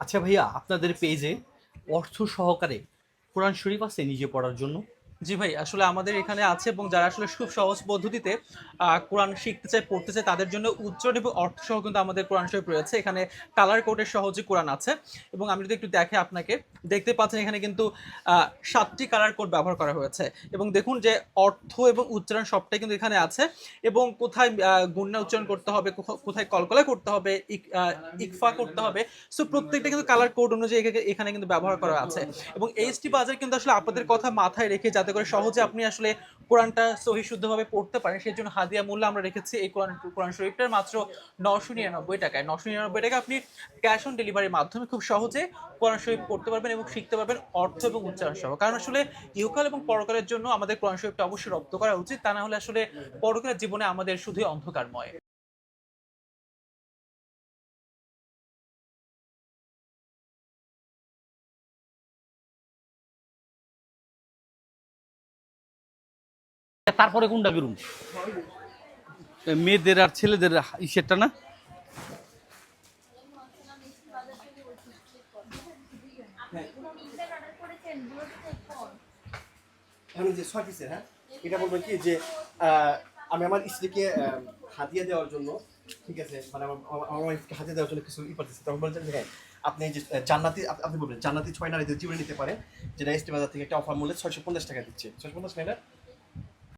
আচ্ছা ভাইয়া আপনাদের পেজে অর্থ সহকারে কোরআন শরীফ আছে নিজে পড়ার জন্য। জি ভাই, আসলে আমাদের এখানে আছে এবং যারা আসলে খুব সহজ পদ্ধতিতে কোরআন শিখতে চায়, পড়তে চায়, তাদের জন্য উচ্চারণ এবং অর্থ সহ কিন্তু আমাদের কোরআন শরীফ রয়েছে। এখানে কালার কোডের সহজে কোরআন আছে এবং আমি যদি একটু দেখে আপনাকে, দেখতে পাচ্ছেন এখানে কিন্তু সাতটি কালার কোড ব্যবহার করা হয়েছে। এবং দেখুন যে অর্থ এবং উচ্চারণ সবটাই কিন্তু এখানে আছে এবং কোথায় গুণনা উচ্চারণ করতে হবে, কোথা- কোথায় কলকলা করতে হবে, ইক- ইকফা করতে হবে। সো প্রত্যেকটা কিন্তু কালার কোড অনুযায়ী এখানে কিন্তু ব্যবহার করা আছে। এবং এইচটি বাজার কিন্তু আসলে আপনাদের কথা মাথায় রেখে যাতে করে সহজে আপনি আসলে কোরআনটা সহি শুদ্ধভাবে পড়তে পারেন সেই জন্য হাদিয়া মূল্য আমরা রেখেছি এই কোরআন কোরআন শরীফটার মাত্র নশো নিরানব্বই টাকায়। নশো নিরানব্বই টাকা আপনি ক্যাশ অন ডেলিভারির মাধ্যমে খুব সহজে কোরআন শরীফ পড়তে পারবেন এবং শিখতে পারবেন অর্থ এবং উচ্চারণ সহ। কারণ আসলে ইহকাল এবং পরকালের জন্য আমাদের কোরআন শরীফটা অবশ্যই রপ্ত করা উচিত, তা না হলে আসলে পরকালের জীবনে আমাদের শুধুই অন্ধকারময়। তারপরে কোনটা বেরুম? মেয়েদের আর ছেলেদের ইসেরটা না? আমি যে ছয় পিসের হ্যাঁ? এটা বলব কি যে আমি আমার স্ত্রীকে দেওয়ার জন্য ঠিক আছে মানে আমার ওয়াইফকে দেওয়ার জন্য কিছু ই করতেছি। তখন বলছেন হ্যাঁ আপনি যে জান্নাতি আপ- আপনি বলবেন জান্নাতি ছয় নারীদের জীবনে নিতে পারে যেটা এসটি বাজার থেকে একটা অফার মূল্যে ছয়শো পঞ্চাশ টাকা দিচ্ছে। ছয়শো পঞ্চাশ এটা